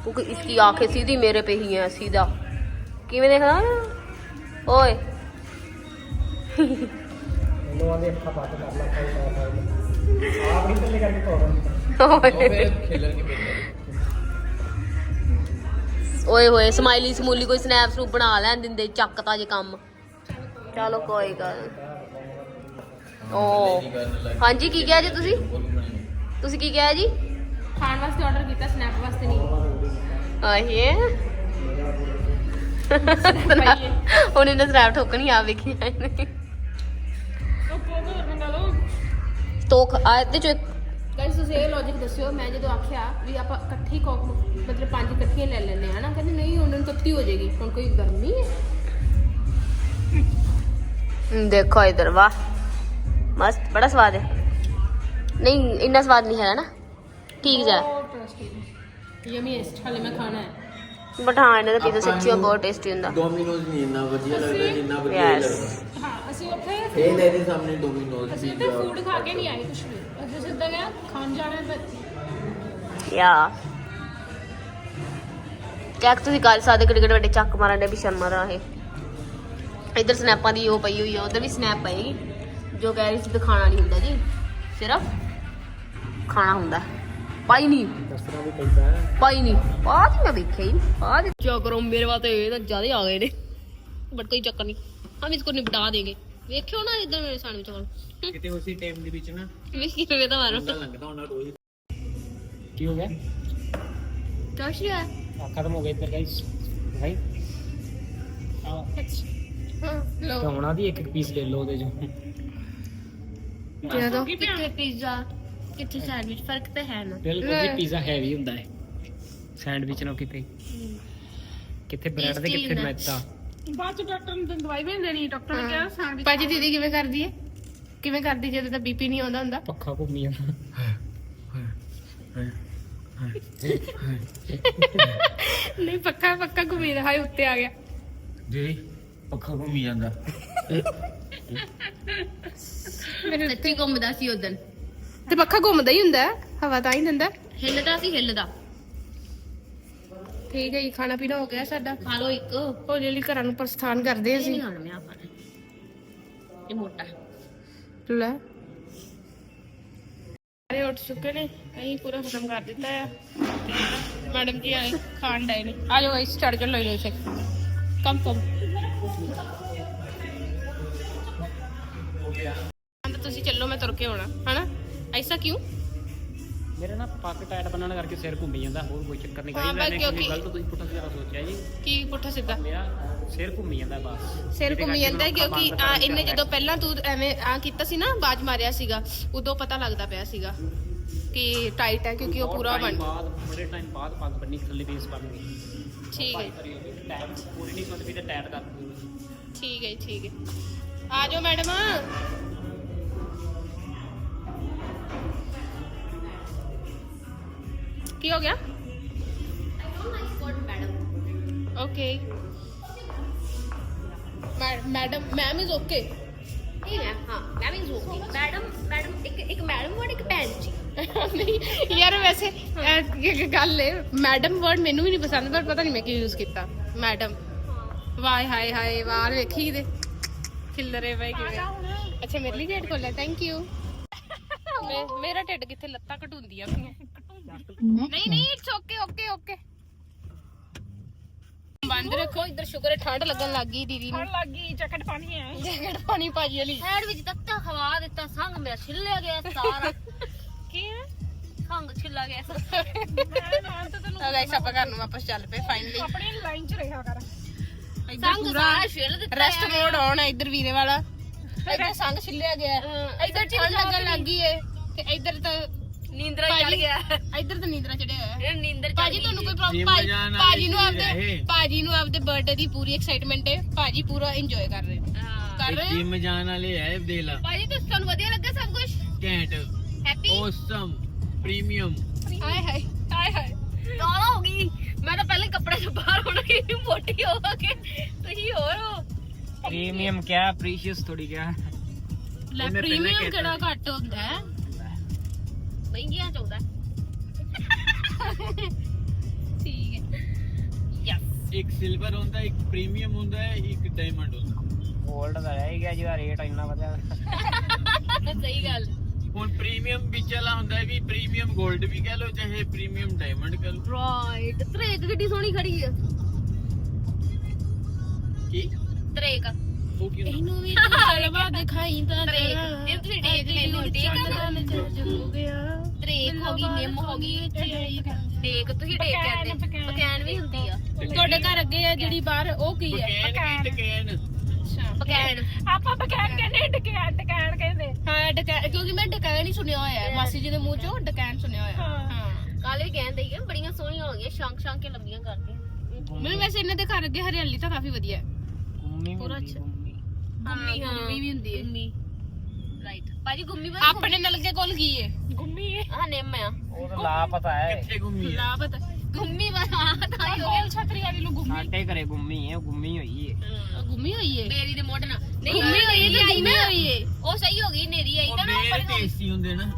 क्योंकि इसकी आंखें सीधी मेरे पे ही हैं सीधा कि मैं देखा ओए ਲੋਆਂ ਦੇ ਅੱਖਾਂ ਪਾ ਕੇ ਕਰ ਲਾ ਖਾਈ ਖਾਈ ਆਪ ਹੀ ਥੱਲੇ ਕਰਕੇ ਪਾਉਣਾ ओए खेलर के बेटे ਓਏ ਹੋਏ ਸਮਾਈਲੀ ਸਮੂਲੀ ਕੋਈ ਸਨੈਪ ਸਨੂਪ ਬਣਾ ਲੈਣ ਦਿੰਦੇ ਚੱਕਤਾ ਜੇ ਕੰਮ ਚਲੋ ਕੋਈ ਗੱਲ ਨੀ। ਓ ਹਾਂਜੀ ਕੀ ਕਿਹਾ ਜੀ ਤੁਸੀਂ ਤੁਸੀਂ ਕੀ ਕਿਹਾ ਜੀ ਖਾਣ ਵਾਸਤੇ ਆਰਡਰ ਕੀਤਾ ਸਨੈਪ ਵਾਸਤੇ ਨਹੀਂ ਆਹੇ ਹੁਣ ਇਹਨੇ ਸਨੈਪ ਠੋਕਣੀ ਆ ਵੇਖੀ ਇਹਨੇ। ਤੋਖ ਆ ਇਹਦੇ ਚ ਗਾਇਸ ਤੁਸੀਂ ਇਹ ਲੌਜੀਕ ਦੱਸਿਓ ਮੈਂ ਜਦੋਂ ਆਖਿਆ ਵੀ ਆਪਾਂ ਇਕੱਠੀ ਕੋਕ ਮਤਲਬ ਪੰਜ ਇਕੱਠੀਆਂ ਲੈ ਲੈਣੇ ਆ ਨਾ ਕਹਿੰਦੇ ਨਹੀਂ ਉਹਨਾਂ ਨੂੰ ਤੱਤੀ ਹੋ ਜਾਏਗੀ। ਹੁਣ ਕੋਈ ਗਰਮੀ ਹੈ? ਦੇਖੋ ਇਧਰ ਵਾਹ। ਮਸਤ ਬੜਾ ਸਵਾਦ ਹੈ। ਨਹੀਂ ਇੰਨਾ ਸਵਾਦ ਨਹੀਂ ਹੈ ਨਾ। ਠੀਕ ਜਾ ਯਮੀਐਸਟ ਦਾ ਪੀਜ਼ਾ ਸੱਚੀ ਬਹੁਤ ਟੇਸਟੀ ਹੁੰਦਾ। ਡੋਮਿਨੋਜ਼ ਨਹੀਂ ਇੰਨਾ ਵਧੀਆ ਲੱਗਦਾ ਜਿੰਨਾ ਵਧੀਆ ਲੱਗਦਾ। ਹਾਂ ਅਸੀਂ ਉੱਥੇ ਇਹ ਲੈ ਸਾਹਮਣੇ ਡੋਮਿਨੋਜ਼ ਅਸੀਂ ਉੱਥੇ ਫੂਡ ਖਾ ਕੇ ਨਹੀਂ ਆਏ ਕੁਛ ਵੀ। ਅਸੀਂ ਸਿੱਧਾ ਗਿਆ ਖਾਣ ਜਾਣਾ ਹੈ ਬਸ ਯਾ ਚੈੱਕ ਤੁਸੀਂ ਕਰ ਸਕਦੇ ਕਿਹੜੇ ਕਿਹੜੇ ਵੱਡੇ ਚੱਕ ਮਾਰਨ ਦੇ ਵੀ ਸ਼ਰਮਾ ਦਾ ਇਹ। ਇਧਰ ਸਨੈਪਾਂ ਦੀ ਉਹ ਪਈ ਹੋਈ ਆ ਉਧਰ ਵੀ ਸਨੈਪ ਪਈ। ਜੋ ਕਹਿ ਰਹੀ ਸੀ ਦਿਖਾਣਾ ਨਹੀਂ ਹੁੰਦਾ ਜੀ ਸਿਰਫ ਖਾਣਾ ਹੁੰਦਾ। ਪਾਈ ਨਹੀਂ ਦੱਸਣਾ ਵੀ ਪੈਂਦਾ ਹੈ। ਪਾਈ ਨਹੀਂ ਬਾਅਦ ਹੀ ਮੈਂ ਵੇਖਿਆ ਹੀ ਬਾਅਦ ਚਾ ਕਰੋ ਮੇਰੇ ਵਾਸਤੇ ਇਹ ਤਾਂ ਜ਼ਿਆਦਾ ਆ ਗਏ ਨੇ। ਬਟ ਕੋਈ ਚੱਕਰ ਨਹੀਂ ਹਮ ਇਸਕੋ ਨਿਪਟਾ ਦੇंगे ਵੇਖਿਓ ਨਾ ਇਧਰ ਮੇਰੇ ਸੈਂਡਵਿਚ ਵੱਲ ਕਿਤੇ ਉਸੇ ਟਾਈਮ ਦੇ ਵਿੱਚ ਨਾ ਵੇਖੀ ਵੇ ਤਾਂ ਮਾਰੋ। ਲੰਘਦਾ ਉਹਨਾਂ ਰੋਜ਼। ਕੀ ਹੋ ਗਿਆ? ਟੋਸ਼ ਆ ਖਤਮ ਹੋ ਗਏ ਇੱਧਰ ਗਾਈਸ ਭਾਈ। ਆ ਲੋ ਕਹਣਾ ਦੀ ਇੱਕ ਇੱਕ ਪੀਸ ਲੈ ਲਓ ਉਹਦੇ ਚੋਂ। ਦੇ ਦੋ। ਕਿੱਥੇ ਪੀਜ਼ਾ ਕਿੱਥੇ ਸੈਂਡਵਿਚ ਫ਼ਰਕ ਤਾਂ ਹੈ ਨਾ। ਬਿਲਕੁਲ ਜੀ ਪੀਜ਼ਾ ਹੈਵੀ ਹੁੰਦਾ ਹੈ। ਸੈਂਡਵਿਚ ਨਾਲ ਕਿਤੇ। ਕਿੱਥੇ ਬ੍ਰੈਡ Tasty ਕਿੱਥੇ। ਮੈਦਾ? ਬਾਅਦ ਚ ਡਾਕਟਰ ਨੂੰ ਦਵਾਈ ਵੀ ਨਹੀਂ ਦੇਣੀ ਡਾਕਟਰ ਨੇ ਕਿਹਾ ਸੈਂਡਵਿਚ ਭਾਜੀ ਦੀਦੀ ਕਿਵੇਂ ਕਰਦੀ ਹੈ ਕਿਵੇਂ ਕਰਦੀ ਜਦੋਂ ਤਾਂ ਬੀਪੀ ਨਹੀਂ ਆਉਂਦਾ ਹੁੰਦਾ? ਪੱਖਾ ਘੁੰਮੀ ਜਾਂਦਾ। ਨਹੀਂ ਪੱਕਾ ਪੱਕਾ ਘੁੰਮੀ ਰਿਹਾ ਹੈ ਉੱਤੇ ਆ ਗਿਆ। ਜੀ ਪੱਖਾ ਘੁੰਮੀ ਜਾਂਦਾ। ਸੱਚੀ ਘੁੰਮਦਾ ਸੀ ਉਦੋਂ ਤੇ ਪੱਖਾ ਘੁੰਮਦਾ ਹੀ ਹੁੰਦਾ ਹੈ, ਹਵਾ ਤਾਂ ਹੀ ਦਿੰਦਾ। ਹਿੱਲਦਾ ਸੀ ਹਿੱਲਦਾ। ਠੀਕ ਹੈ ਜੀ ਖਾਣਾ ਪੀਣਾ ਹੋ ਗਿਆ ਸਾਡਾ। ਖਾ ਲੋ ਇੱਕ। ਹੌਲੀ ਹੌਲੀ ਘਰਾਂ ਨੂੰ ਪ੍ਰਸਥਾਨ ਕਰਦੇ ਇਹ ਅਸੀਂ ਨਹੀਂ ਖਾਣਾ ਮੈਂ ਆਪਾਂ ਇਹ ਮੋਟਾ। ਲੈ। ਸਾਰੇ ਉੱਠ ਚੁੱਕੇ ਨੇ ਅਸੀਂ ਪੂਰਾ ਖਤਮ ਕਰ ਦਿੱਤਾ ਆ। ਮੈਡਮ ਜੀ ਆਏ ਖਾਣ ਡਏ ਨੇ। ਆ ਜਾਓ ਇਸ ਚੜ ਕੇ ਲੈ ਲਓ ਇਸੇ ਕਮ ਕਮ ਹਾਂ ਤਾਂ ਤੁਸੀਂ ਚੱਲੋ ਮੈਂ ਤੁਰ ਕੇ ਆਉਣਾ ਹਨਾ? ਐਸਾ ਕਿਉਂ ਮੇਰੇ ਨਾ ਪੱਗ ਟਾਈਟ ਬੰਨਣ ਕਰਕੇ ਸਿਰ ਘੁੰਮੀ ਜਾਂਦਾ ਹੋਰ ਕੋਈ ਚੱਕਰ ਨਹੀਂ ਹਾਂ, ਕਰੀ ਬਸ ਕਿਉਂਕਿ- ਕਿਉਂਕਿ ਗਲਤ ਤੁਸੀਂ ਪੁੱਠਾ ਸਿੱਧਾ ਸੋਚਿਆ ਜੀ ਕੀ ਪੁੱਠਾ ਸਿੱਧਾ ਮੇਰਾ ਸਿਰ ਘੁੰਮੀ ਜਾਂਦਾ ਬਸ ਸਿਰ ਘੁੰਮੀ ਜਾਂਦਾ ਕਿਉਂਕਿ ਆ ਇਹਨੇ ਜਦੋਂ ਪਹਿਲਾਂ ਤੂੰ ਐਵੇਂ ਆ ਕੀਤਾ ਸੀ ਨਾ ਬਾਜ ਮਾਰਿਆ ਸੀਗਾ ਉਦੋਂ ਪਤਾ ਲੱਗਦਾ ਪਿਆ ਸੀਗਾ ਕਿ ਟਾਈਟ ਹੈ ਕਿਉਂਕਿ ਉਹ ਪੂਰਾ ਬਣ ਬਾਅਦ ਬੜੇ ਟਾਈਮ ਬਾਅਦ ਪੱਗ ਬੰਨੀ ਥੱਲੇ ਬੇਸ ਬਣ ਗਈ ਠੀਕ ਹੈ ਟਾਈਟ ਪੂਰੀ ਨਹੀਂ ਸੁਣਦੀ ਤੇ ਟਾਈਟ ਕਰ ਦਿੰਦੀ ਠੀਕ ਹੈ ਜੀ, ਠੀਕ ਹੈ ਆ ਜਾਓ ਮੈਡਮ ਕੀ ਹੋ ਗਿਆ? Okay madam ma'am is okay ਨਹੀਂ ਹਾਂ ਮੈਂ ਵੀ ਜ਼ੂਮ ਮੈਡਮ ਮੈਡਮ ਇੱਕ ਇੱਕ ਮੈਡਮ ਵਰਡ ਇੱਕ ਭੈਣ ਜੀ। ਨਹੀਂ ਯਾਰ ਵੈਸੇ ਇਹ ਗੱਲ ਹੈ ਮੈਡਮ ਵਰਡ ਮੈਨੂੰ ਵੀ ਨਹੀਂ ਪਸੰਦ ਪਰ ਪਤਾ ਨਹੀਂ ਮੈਂ ਕਿਉਂ ਯੂਜ਼ ਕੀਤਾ। ਮੈਡਮ ਵਾਏ ਹਾਏ ਹਾਏ ਵਾਲ ਵੇਖੀ ਦੇ ਖਿਲਰੇ ਪਏ ਕਿਵੇਂ। ਅੱਛਾ ਮੇਰੇ ਲਈ ਗੇਟ ਖੋਲਿਆ ਥੈਂਕ ਯੂ ਮੇਰਾ ਢਿੱਡ ਕਿੱਥੇ ਲੱਤਾਂ ਘਟੁੰਦੀਆਂ ਪਈਆਂ ਨਹੀਂ ਨਹੀਂ ਇਟਸ ਓਕੇ ਓਕੇ ਓਕੇ ਬੰਦ ਰੱਖੋ ਇੱਧਰ ਸ਼ੁਕਰ ਹੈ ਠੰਡ ਲੱਗਣ ਲੱਗ ਗਈ ਦੀਦੀ ਨੂੰ। ਲੱਗੀ ਜੈਕਟ ਪਾਣੀ ਹੈ। ਜੈਕਟ ਪਾਣੀ ਭਾਜੀ ਵਾਲੀ। ਹੈਡ ਵਿੱਚ ਤੱਤਾ ਖਵਾ ਦਿੱਤਾ ਸੰਗ ਮੇਰਾ ਛਿੱਲਿਆ ਗਿਆ ਸਾਰਾ। ਕੀ ਹੈ? ਖੰਗ ਛਿੱਲਾ ਗਿਆ ਸਾਰਾ। ਮੈਂ ਨਾ ਤਾਂ ਤੈਨੂੰ ਤਾਂ ਗਾਇਸ ਆਪਾਂ ਘਰ ਨੂੰ ਵਾਪਸ ਚੱਲ ਪਏ ਫਾਈਨਲੀ ਆਪਣੀ ਲਾਈਨ 'ਚ ਰਿਹਾ ਕਰ। ਇੱਧਰ ਸੰਗ ਪੂਰਾ ਸਾਰਾ ਛਿੱਲ ਦਿੱਤਾ ਰੈਸਟ ਯਾਰ। ਮੋਡ ਆਨ ਹੈ ਇੱਧਰ ਵੀਰੇ ਵਾਲਾ। ਇੱਧਰ ਸੰਗ ਛਿੱਲਿਆ ਗਿਆ। ਹੈ। ਹਾਂ, ਇੱਧਰ ਠੰਡ ਲੱਗਣ ਲੱਗ ਗਈ ਏ। ਤੇ ਇੱਧਰ ਤਾਂ ਨੀਂਦਰਾ ਚੜ ਭਾਜੀ- ਗਿਆ। ਇੱਧਰ ਤਾਂ ਨੀਂਦਰਾ ਚੜਿਆ ਹੋਇਆ। ਹੈ ਇਹ ਨੀਂਦਰ ਭਾਜੀ ਤੁਹਾਨੂੰ ਕੋਈ ਪ੍ਰੋਬਲਮ ਜਿਮ ਭਾਜੀ ਜਾਣ ਵਾਲੀ ਭਾਜੀ ਨੂੰ ਚੀਜ਼ ਆਪਦੇ ਇਹ। ਭਾਜੀ ਨੂੰ ਆਪਦੇ ਬਰਥਡੇ ਦੀ ਪੂਰੀ ਐਕਸਾਈਟਮੈਂਟ ਹੈ। ਭਾਜੀ ਪੂਰਾ ਇੰਜੋਏ ਕਰ ਰਹੇ ਨੇ। ਹਾਂ। ਕਰ ਰਹੇ ਹੋ? ਜਿਮ ਜਾਣ ਵਾਲੇ ਹੈ ਦੇ ਲਾ ਭਾਜੀ ਤੁਸੀਂ ਤੁਹਾਨੂੰ ਵਧੀਆ ਲੱਗਾ ਸਭ ਕੁਝ ਕੈਂਟ ਹੈਪੀ ਔਸਮ ਪ੍ਰੀਮੀਅਮ ਹਾਏ ਹਾਏ ਹਾਏ ਹਾਏ। ਕਾਲਾ ਹੋ ਗਈ? ਮੈਂ ਤਾਂ ਪਹਿਲੇ ਕੱਪੜੇ ਤੋਂ ਬਾਹਰ ਹੋਣ ਗਈ ਮੋਟੀ ਹੋ ਕੇ। ਤੁਸੀਂ ਹੋਰ ਹੋ। ਪ੍ਰੀਮੀਅਮ ਕਿਆ ਪ੍ਰੀਸ਼ੀਅਸ ਥੋੜੀ ਕਿਆ। ਲੈ ਉਹਨੇ ਪਹਿਲਾਂ ਕਿਹੜਾ ਘੱਟ ਹੁੰਦਾ ਹੈ? ਮਹਿੰਗੀਆਂ ਚਾਹੁੰਦਾ ਠੀਕ ਹੈ ਯਸ ਇੱਕ ਸਿਲਵਰ ਹੁੰਦਾ ਇੱਕ ਪ੍ਰੀਮੀਅਮ ਹੁੰਦਾ ਹੈ ਇੱਕ ਡਾਇਮੰਡ ਹੁੰਦਾ। 골ਡ ਦਾ ਰਹਿ ਗਿਆ ਜਿਹਦਾ ਰੇਟ ਇੰਨਾ ਵਧਿਆ। ਸਹੀ ਗੱਲ। ਹੁਣ ਪ੍ਰੀਮੀਅਮ ਵਿੱਚ ਵਾਲਾ ਹੁੰਦਾ ਹੈ ਵੀ ਪ੍ਰੀਮੀਅਮ 골ਡ ਵੀ ਕਹ ਲਓ ਚਾਹੇ ਪ੍ਰੀਮੀਅਮ ਡਾਇਮੰਡ ਕਹ ਲਓ। ਰਾਈਟ ਤਰੇਕ ਕਿੱਡੀ ਸੋਹਣੀ ਖੜੀ ਆ। ਕੀ? ਤਰੇਕ। ਉਹ ਕੀ ਹੁੰਦਾ? ਇਹਨੂੰ ਵੀ ਤਲਵਾ ਦਿਖਾਈ ਤਾਂ ਤਰੇਕ। ਇਹ ਤੁਸੀਂ ਡੇਕ ਮੈਨੂੰ ਡੇਕ ਆ ਨਾ? ਹੋ ਗਿਆ। ਤਰੇਕ ਹੋ ਗਈ ਨਿੰਮ ਹੋ ਗਈ ਡੇਕ ਤੁਸੀਂ ਡੇਕ ਕਹਿੰਦੇ ਪਕੈਨ ਵੀ ਹੁੰਦੀ ਆ। ਤੁਹਾਡੇ ਘਰ ਅੱਗੇ ਆ ਜਿਹੜੀ ਬਾਹਰ ਉਹ ਕੀ ਹੈ? ਬਕੈਨ ਵੀ ਟਕੈਨ। ਪਕੈਨ। ਆਪਾਂ ਬਕੈਨ ਕਹਿੰਦੇ ਡਕੈਨ ਡਕੈਨ ਕਹਿੰਦੇ। ਹਾਂ ਡਕੈਨ ਕਿਉਂਕਿ ਮੈਂ ਡਕੈਨ ਹੀ ਸੁਣਿਆ ਹੋਇਆ ਹੈ। ਮਾਸੀ ਜੀ ਦੇ ਮੂੰਹ ਚੋਂ ਡਕੈਨ ਸੁਣਿਆ ਹੋਇਆ ਹਾਂ। ਕੱਲ ਵੀ ਕਹਿੰਦੇ ਹੀ ਬੜੀਆਂ ਸੋਹਣੀਆਂ ਹੋ ਗਈਆਂ ਸ਼ਾਂਕ ਸ਼ਾਂਕ ਕੇ ਲੰਬੀਆਂ ਕਰਦੀਆਂ ਮੈਨੂੰ ਵੈਸੇ ਇਹਨਾਂ ਦੇ ਘਰ ਅੱਗੇ ਹਰਿਆਲੀ ਤਾਂ ਕਾਫੀ ਵਧੀਆ ਹੈ। ਗੁੰਮੀ ਪੂਰਾ ਹੁੰਦੀ ਅੱਛਾ। ਗੁੰਮੀ ਗੁੰਮੀ ਹਾਂ ਗੁੰਮੀ ਵੀ ਹੁੰਦੀ ਹੈ। ਗੁੰਮੀ ਰਾਈਟ ਭਾਜੀ ਗੁੰਮੀ ਬਸ ਆਪਣੇ ਨਲਕੇ ਕੋਲ ਕੀ ਹੈ ਗੁੰਮੀ ਹੈ ਆ ਨਿੰਮ ਆ। ਉਹ ਤਾਂ ਲਾ ਪਤਾ ਹੈ। ਕਿੱਥੇ ਘੁੰਮੀ ਹੈ ਨਾ ਪਤਾ। ਗੁੰਮੀ ਬਸ ਆ ਤਾਂ ਹੀ ਹੋ ਗਿਆ। ਛਤਰੀ ਵਾਲੀ ਨੂੰ ਗੁੰਮੀ। ਸਾਡੇ ਘਰੇ ਗੁੰਮੀ ਹੈ ਗੁੰਮੀ ਹੋਈ ਹੈ। ਗੁੰਮੀ ਹੋਈ ਹੈ ਬੇਰੀ ਦੇ ਮੋਢ ਨਾਲ। ਨਹੀਂ ਗੁੰਮੀ ਹੋਈ ਹੈ ਤਾਂ ਗੁੰਮੀ ਹੋਈ ਹੈ ਉਹ ਸਹੀ ਹੋ ਗਈ ਨੇਰੀ ਆਈ ਤਾਂ ਨਾ ਬੇਰ ਟੇਸਟੀ ਹੁੰਦੇ ਨਾ।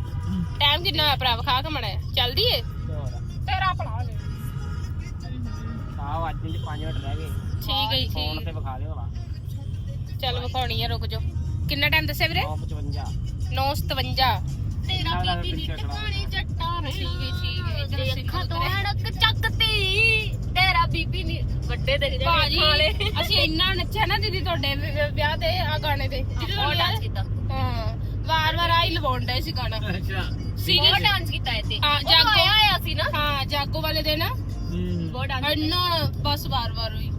ਟਾਈਮ ਕਿੰਨਾ ਹੈ ਭਰਾ ਖਾ ਕੇ ਮੜਾ ਚੱਲਦੀ ਹੈ ਤੇਰਾ ਭਲਾ ਨੇ। ਆਹ ਅੱਜ ਦੇ 5 ਮਿੰਟ ਰਹਿ ਗਏ। ਠੀਕ ਹੈ ਜੀ ਫੋਨ ਠੀਕ। ਤੇ ਵਿਖਾ ਦਿਓ ਵਾ ਚੱਲ ਵਿਖਾਉਣੀ ਹੈ ਰੁਕ ਜਾਓ। ਕਿੰਨਾ ਟਾਈਮ ਦੱਸਿਆ ਵੀਰੇ? 955 9:57 ਤੇਰਾ ਨਾਲ ਬੀਬੀ ਨੀ ਪਿੱਛੇ ਖੜਾ ਟਿਕਾਣੀ ਜੱਟਾਂ ਠੀਕ ਹੈ ਠੀਕ ਹੈ ਇੱਧਰ ਅਸੀਂ ਦੇਖਾ ਤੋਂ ਹੜਕ ਚੱਕਤੀ। ਤੇਰਾ ਬੀਬੀ ਨੀ ਵੱਡੇ ਦੇ ਜਿਹੜੇ ਭਾਜੀ ਖਾਲੇ ਅਸੀਂ ਇੰਨਾ ਨੱਚਿਆ ਨਾ ਦੀਦੀ ਤੁਹਾਡੇ ਵਿ- ਵਿ- ਵਿਆਹ ਤੇ ਆ ਗਾਣੇ ਤੇ। ਡਾਂਸ ਕੀਤਾ। ਹਾਂ ਵਾਰ ਵਾਰ ਆਈ ਲਵਾਉਣ ਡਏ ਸੀ ਗਾਣਾ। ਅੱਛਾ। ਬਹੁਤ ਸੀਰੀਅਸ ਡਾਂਸ ਕੀਤਾ ਇੱਥੇ। ਹਾਂ, ਉਹ ਜਾਗੋ। ਆਇਆ ਆਇਆ ਸੀ ਨਾ। ਹਾਂ ਜਾਗੋ ਵਾਲੇ ਦਿਨ। ਹੂੰ। ਬਹੁਤ ਡਾਂਸ ਇੰਨਾ ਬਸ ਵਾਰ ਵਾਰ ਹੋਈ ਕੀਤਾ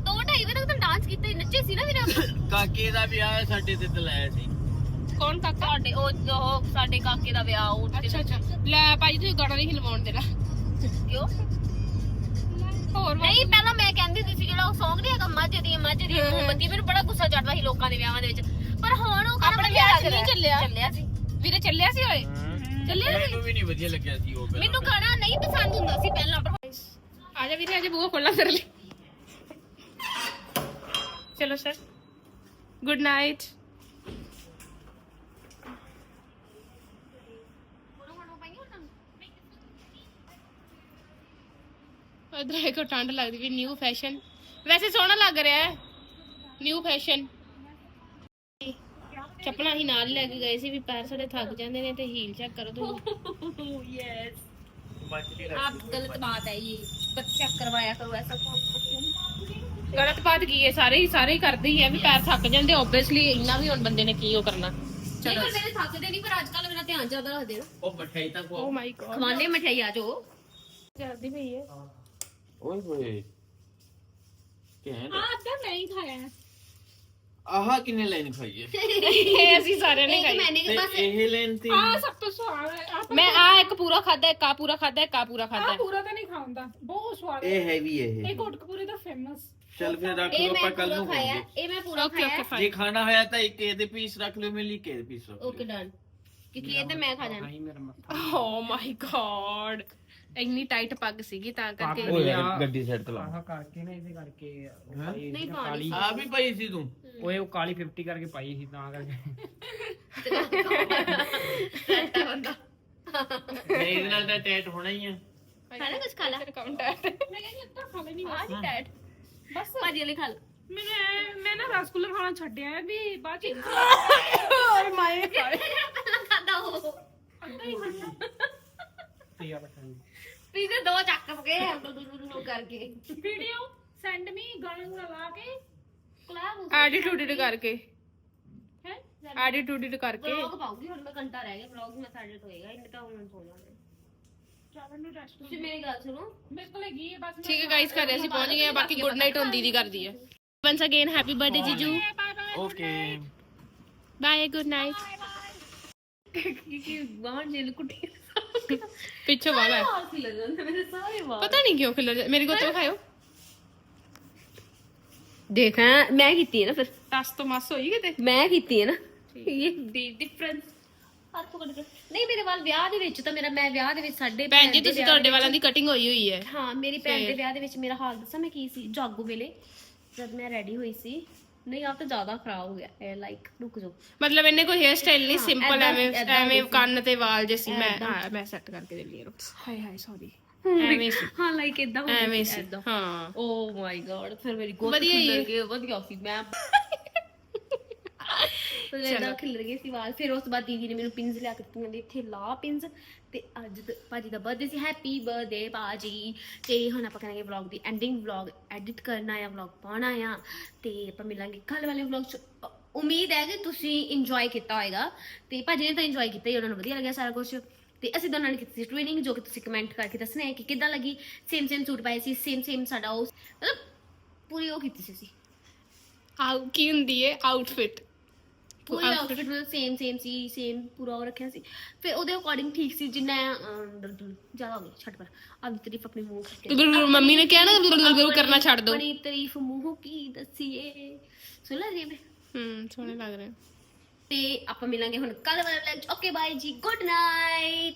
ਦੋ ਢਾਈ ਵਜੇ ਤੱਕ ਤਾਂ ਡਾਂਸ ਕੀਤਾ ਹੀ ਨੱਚੇ ਸੀ ਨਾ ਵੀਰੇ ਆਪਾਂ। ਕਾਕੇ ਦਾ ਵਿਆਹ ਸਾਡੇ ਤੇ ਤਲਾਇਆ ਸੀ। ਕੌਣ ਕਾਕਾ? ਸਾਡੇ ਉਹ ਉਹ ਸਾਡੇ ਕਾਕੇ ਦਾ ਵਿਆਹ ਉਹ ਤੇ- ਅੱਛਾ। ਅੱਛਾ ਲੈ ਭਾਜੀ ਤੁਸੀਂ ਗਾਣਾ ਨਹੀਂ ਲਵਾਉਣ ਦੇਣਾ। ਕਿਉਂ? ਹੋਰ ਨਹੀਂ ਪਹਿਲਾਂ ਮੈਂ ਕਹਿੰਦੀ ਹੁੰਦੀ ਸੀ ਜਿਹੜਾ ਉਹ Song ਨਹੀਂ ਹੈਗਾ ਮੱਝ ਦੀ ਮੱਝ ਦੀ ਹਮ। ਮੋਮਬੱਤੀ ਮੈਨੂੰ ਬੜਾ ਗੁੱਸਾ ਚੜਦਾ ਸੀ ਲੋਕਾਂ ਦੇ ਵਿਆਹਾਂ ਦੇ ਵਿੱਚ। ਪਰ ਹੁਣ ਉਹ ਆਪਣੇ ਵਿਆਹ 'ਚ ਨਹੀਂ ਚੱਲਿਆ। ਚੱਲਿਆ ਸੀ। ਵੀਰੇ ਚੱਲਿਆ ਸੀ ਓਏ? ਚੱਲਿਆ ਸੀ? ਮੈਨੂੰ ਵੀ ਨਹੀਂ ਵਧੀਆ ਲੱਗਿਆ ਸੀ ਉਹ ਮੈਨੂੰ ਗਾਣਾ ਨਹੀਂ ਪਸੰਦ ਹੁੰਦਾ ਸੀ ਪਹਿਲਾਂ ਪਰ ਆ ਜਾ ਵੀਰੇ ਅਜੇ ਬੂਹਾ ਖੋਲਣਾ ਤੇਰੇ ਲਈ ਚਲੋ ਸਰ ਗੁੱਡ ਨਾਈਟ ਇਧਰ ਹੈ ਕੋ ਟੰਡ ਲੱਗਦੀ ਵੀ ਨਿਊ ਫੈਸ਼ਨ ਵੈਸੇ ਸੋਹਣਾ ਲੱਗ ਰਿਹਾ ਹੈ। ਨਿਊ ਫੈਸ਼ਨ ਚੱਪਲਾਂ ਹੀ ਨਾਲ ਲੈ ਕੇ ਗਏ ਸੀ ਵੀ ਪੈਰ ਸਾਡੇ ਥੱਕ ਜਾਂਦੇ ਨੇ ਤੇ ਹੀਲ ਚੈੱਕ ਕਰੋ ਤੁਸੀਂ। oh, ਯੈਸ ਆਪ ਗਲਤ ਬਾਤ ਹੈ ਇਹ ਚੈੱਕ ਕਰਵਾਇਆ ਕਰੋ ਐਸਾ ਗਲਤ ਬਾਤ ਕੀ ਹੈ? ਸਾਰੇ ਹੀ ਸਾਰੇ ਹੀ ਕਰਦੇ ਹੀ ਆ ਵੀ ਪੈਰ ਥੱਕ ਜਾਂਦੇ ਓਬਵੀਅਸਲੀ ਇੰਨਾ ਵੀ ਹੁਣ ਬੰਦੇ ਨੇ ਕੀ ਉਹ ਕਰਨਾ। ਨਹੀਂ ਪਰ ਮੇਰੇ ਥੱਕਦੇ ਨਹੀਂ ਪਰ ਅੱਜ ਕੱਲ ਮੇਰਾ ਧਿਆਨ ਜ਼ਿਆਦਾ ਰੱਖਦੇ ਨਾ। ਉਹ ਮਠਿਆਈ ਤਾਂ ਓ ਖਵਾ ਮਾਈ ਗॉड ਖਵਾਨੇ ਮਠਿਆਈ ਆ ਜੋ ਜਲਦੀ ਪਈ ਹੈ। ਓਏ ਹੋਏ। ਕਹਿਣ ਆ ਅੱਧਾ ਮੈਂ ਹੀ ਖਾਇਆ ਆਹ ਕਿੰਨੇ ਲਾਈਨ ਖਾਈ ਹੈ ਇਹ ਅਸੀਂ ਸਾਰਿਆਂ ਨੇ ਇੱਕ ਖਾਈ। ਮੈਨੇ ਤੇ ਦੇ ਬਸ ਇਹ ਲਾਈਨ ਤੇ ਆ ਸਭ ਤੋਂ ਸਵਾਦ ਹੈ। ਆ ਮੈਂ ਆ ਇੱਕ ਪੂਰਾ ਖਾਦਾ ਇੱਕ ਆ ਪੂਰਾ ਖਾਦਾ ਇੱਕ ਆ ਪੂਰਾ ਖਾਦਾ ਆਹ ਪੂਰਾ ਤਾਂ ਨਹੀਂ ਖਾਉਂਦਾ। ਬਹੁਤ ਸਵਾਦ ਹੈ। ਇਹ ਹੈਵੀ ਹੈ ਇਹ। ਇਹ ਕੋਟਕਪੂਰੇ ਦਾ ਫੇਮਸ ਚੱਲ ਫਿਰ ਰੱਖ ਇਹ ਲਓ ਮੈਂ ਆਪਾਂ ਕੱਲ ਪੂਰਾ ਨੂੰ ਖਾਇਆ ਖਾਵਾਂਗੇ ਇਹ ਮੈਂ ਪੂਰਾ ਓਕੇ ਓਕੇ ਖਾਇਆ ਫਾਈਨ ਜੇ ਖਾਣਾ ਹੋਇਆ ਤਾਂ ਇੱਕ ਇਹਦੇ ਪੀਸ ਰੱਖ ਲਿਓ ਮੇਰੇ ਲਈ ਕੇ ਪੀਸ ਰੱਖ ਓਕੇ ਲਿਓ ਡਨ ਕਿਉਂਕਿ ਇਹ ਤੇ ਮੈਂ ਖਾ ਜਾਣਾ ਨਹੀਂ ਮੇਰਾ ਮੱਥਾ ਓ ਮਾਈ ਗॉड ਇੰਨੀ ਟਾਈਟ ਪੱਗ ਸੀਗੀ ਤਾਂ ਕਰਕੇ ਪੱਗ- ਓਏ, ਗੱਡੀ ਸਾਈਡ ਤੇ ਆਹ ਕਰਕੇ ਨਾ ਇਹਦੇ ਕਰਕੇ ਉਹ ਹੈਂ? ਪਾਈ ਨਹੀਂ ਸੀ ਨਾ ਪਾਣੀ। ਕਾਲੀ ਆ ਵੀ ਪਈ ਸੀ ਤੂੰ ਓਏ ਉਹ ਕਾਲੀ 50 ਕਰਕੇ ਪਾਈ ਸੀ ਤਾਂ ਕਰਕੇ ਸੈਟ ਬੰਦਾ ਨਹੀਂ ਇਹਦੇ ਨਾਲ ਤਾਂ ਟੈਟ ਹੋਣਾ ਹੀ ਆ ਹੈ ਨਾ ਕੁਝ ਖਾ ਲੈ ਕਾਊਂਟ ਮੈਂ ਕਹਿੰਦੀ ਅੱਧਾ ਖਾ ਲੈਣੀ ਆ ਨਹੀਂ ਟੈਟ ਬਸ। ਭਾਜੀ ਵਾਲੇ ਖਾ ਲੈ। ਮੈਂ ਮੈਂ ਨਾ ਰਸਗੁੱਲਾ ਖਾਣਾ ਛੱਡਿਆ ਹੈ ਵੀ ਬਾਅਦ ਚ ਓਏ ਮਾਈ ਪਹਿਲਾਂ ਖਾਦਾ ਉਹ। ਅੱਧਾ ਹੀ ਖਾਣਾ ਤੇ ਆ ਬਟਨ ਪੀਜ਼ੇ ਦੋ ਚੱਕ ਕੇ ਦੁ ਕਰਕੇ। ਵੀਡੀਓ ਸੈਂਡ ਮੀ ਗਾਣਾ ਗੁਣਾ ਲਾ ਕੇ ਕਲਾਬ ਐਟੀਟਿਊਡ ਕਰਕੇ। ਹੈ? ਐਟੀਟਿਊਡ ਕਰਕੇ। ਵਲੌਗ ਪਾਉਗੀ ਹੁਣ ਮੈਂ ਘੰਟਾ ਰਹਿ ਗਿਆ ਵਲੌਗ ਮੈਂ ਸਾਡੇ ਤੋਂ ਹੋਏਗਾ ਇੰਨੇ ਤਾਂ ਹੁਣ ਸੋ ਜਾਣਾ ਚਾਵਲ ਨੂੰ ਰੈਸਟ ਤੁਸੀਂ ਮੇਰੀ ਗੱਲ ਸੁਣੋ ਮੇਰੇ ਕੋਲ ਹੈਗੀ ਹੈ ਬਸ ਠੀਕ ਹੈ ਗਾਇਸ ਘਰੇ ਅਸੀਂ ਪਹੁੰਚ ਗਏ ਹਾਂ ਬਾਕੀ ਗੁੱਡ ਨਾਈਟ ਹੁੰਦੀ ਦੀ ਕਰਦੀ ਹੈ once again happy birthday ਜੀਜੂ bye bye okay bye good night ਕੀ ਕੀ ਬਾਹਰ ਜੇਲ ਕੁੱਟੀ ਪਿੱਛੋਂ ਵਾਲਾ ਹੈ ਵਾਲ ਸੀ ਲੱਗ ਜਾਂਦੇ ਮੇਰੇ ਸਾਰੇ ਵਾਲ ਪਤਾ ਨਹੀਂ ਕਿਉਂ ਖਿਲਰ ਮੇਰੀ ਗੋਤੇ ਖਾਇਓ ਦੇਖ ਮੈਂ ਕੀਤੀ ਹੈ ਨਾ ਫਿਰ ਟਸ ਤੋਂ ਮਸ ਹੋਈ ਕਿਤੇ ਮੈਂ ਕੀਤੀ ਹੈ ਨਾ ਇਹ ਡਿਫਰੈਂਸ ਹੱਥ ਪਕੜ ਕੇ। ਨਹੀਂ ਮੇਰੇ ਵਾਲ ਵਿਆਹ ਦੇ ਵਿੱਚ ਤਾਂ ਮੇਰਾ ਮੈਂ ਵਿਆਹ ਦੇ ਵਿੱਚ ਸਾਡੇ ਭੈਣ ਜੀ ਤੁਸੀਂ ਤੁਹਾਡੇ ਵਾਲਾਂ ਦੀ ਕਟਿੰਗ ਹੋਈ ਹੋਈ ਹੈ। ਹਾਂ ਮੇਰੀ ਭੈਣ ਦੇ ਵਿਆਹ ਦੇ ਵਿੱਚ ਮੇਰਾ ਹਾਲ ਦੱਸਾਂ ਮੈਂ ਕੀ ਸੀ ਜਾਗੋ ਵੇਲੇ। ਜਦ ਮੈਂ ਰੈਡੀ ਹੋਈ ਸੀ ਨਹੀਂ ਆਪ ਤਾਂ ਜ਼ਿਆਦਾ ਖਰਾਬ ਹੋ ਗਿਆ ਇਹ ਲਾਈਕ ਰੁਕ ਜਾਓ। ਮਤਲਬ ਇਹਨੇ ਕੋਈ ਹੇਅਰ ਸਟਾਈਲ ਨਹੀਂ ਸਿੰਪਲ ਐਵੇਂ ਐਵੇਂ। ਕੰਨ ਤੇ ਵਾਲ ਜੇ ਸੀ ਮੈਂ। ਹਾਂ ਮੈਂ ਸੈੱਟ ਕਰਕੇ ਦੇ ਲਈ ਰੁਕਸ ਹਾਏ ਹਾਏ ਸੌਰੀ ਐਵੇਂ ਸੀ। ਹਾਂ ਲਾਈਕ ਇਦਾਂ ਹੋ ਐਵੇਂ ਸੀ। ਹਾਂ। ਓ ਮਾਈ ਗॉड ਫਿਰ ਮੇਰੀ ਗੋਦ ਹੀ ਹੈ। ਗਈ ਵਧੀਆ ਸੀ ਮੈਂ ਫਿਰ ਖਿਲਰ ਗਏ ਸੀ ਵਾਲ। ਫਿਰ ਉਸ ਤੋਂ ਬਾਅਦ ਦੀਦੀ ਨੇ ਮੈਨੂੰ ਪਿੰਸ ਲਿਆ ਕੇ ਦਿੱਤੀਆਂ ਇੱਥੇ ਲਾ ਪਿੰਸ ਤੇ ਅੱਜ ਦ- ਭਾਜੀ ਦਾ ਬਰਥਡੇ ਸੀ। ਹੈਪੀ ਬਰਥਡੇ ਭਾਜੀ। ਤੇ ਹੁਣ ਆਪਾਂ ਕਰਾਂਗੇ ਵਲੌਗ ਦੀ ਐਂਡਿੰਗ ਵਲੌਗ ਐਡਿਟ ਕਰਨਾ ਆ ਵਲੌਗ ਪਾਉਣਾ ਆ ਤੇ ਆਪਾਂ ਮਿਲਾਂਗੇ ਕੱਲ ਵਾਲੇ ਵਲੌਗ ਚ। ਅ, ਉਮੀਦ ਹੈ ਕਿ ਤੁਸੀਂ ਇੰਜੋਏ ਕੀਤਾ ਹੋਏਗਾ। ਤੇ ਭਾਜੀ ਨੇ ਤਾਂ ਇੰਜੋਏ ਕੀਤਾ ਹੀ ਉਹਨਾਂ ਨੂੰ ਵਧੀਆ ਲੱਗਿਆ ਸਾਰਾ ਕੁਝ ਤੇ ਅਸੀਂ ਦੋਨਾਂ ਨੇ ਕੀਤੀ ਸੀ ਟ੍ਰੇਨਿੰਗ ਜੋ ਕਿ ਤੁਸੀਂ ਕਮੈਂਟ ਕਰਕੇ ਦੱਸਣਾ ਹੈ ਕਿ ਕਿੱਦਾਂ ਲੱਗੀ। ਸੇਮ ਸੇਮ ਸੂਟ ਪਾਏ ਸੀ ਸੇਮ ਸੇਮ ਸਾਡਾ ਉਹ ਮਤਲਬ ਪੂਰੀ ਉਹ ਕੀਤੀ ਸੀ ਅਸੀਂ। ਆਉ ਕੀ ਹੁੰਦੀ ਹੈ ਆਊਟਫਿਟ ਪੂਰੀ ਆਊਟਫਿਟ ਮਤਲਬ ਸੇਮ ਸੇਮ ਸੀ ਸੇਮ ਪੂਰਾ ਉਹ ਰੱਖਿਆ ਸੀ। ਫਿਰ ਉਹਦੇ ਅਕੋਰਡਿੰਗ ਠੀਕ ਸੀ ਜਿੰਨਾ ਅਮ, ਦਰ- ਦਰ- ਜ਼ਿਆਦਾ ਹੋ ਗਿਆ ਛੱਡ ਪਰ। ਆਪਣੀ ਤਾਰੀਫ ਆਪਣੇ ਮੂੰਹ ਕਰਕੇ। ਮੰਮੀ ਨੇ ਕਿਹਾ ਨਾ ਗੁਰਗੁਰ ਕਰਨਾ ਛੱਡ ਦੋ। ਆਪਣੀ ਤਾਰੀਫ ਮੂੰਹੋਂ ਕੀ ਦੱਸੀਏ? ਸੁਣ ਲੈ ਜੀ ਹੂੰ ਸੋਹਣੇ ਲੱਗ ਰਹੇ। ਤੇ ਆਪਾਂ ਮਿਲਾਂਗੇ ਹੁਣ ਕੱਲ ਵਾਲੇ ਵਲੌਗ ਓਕੇ ਬਾਏ ਜੀ। Good night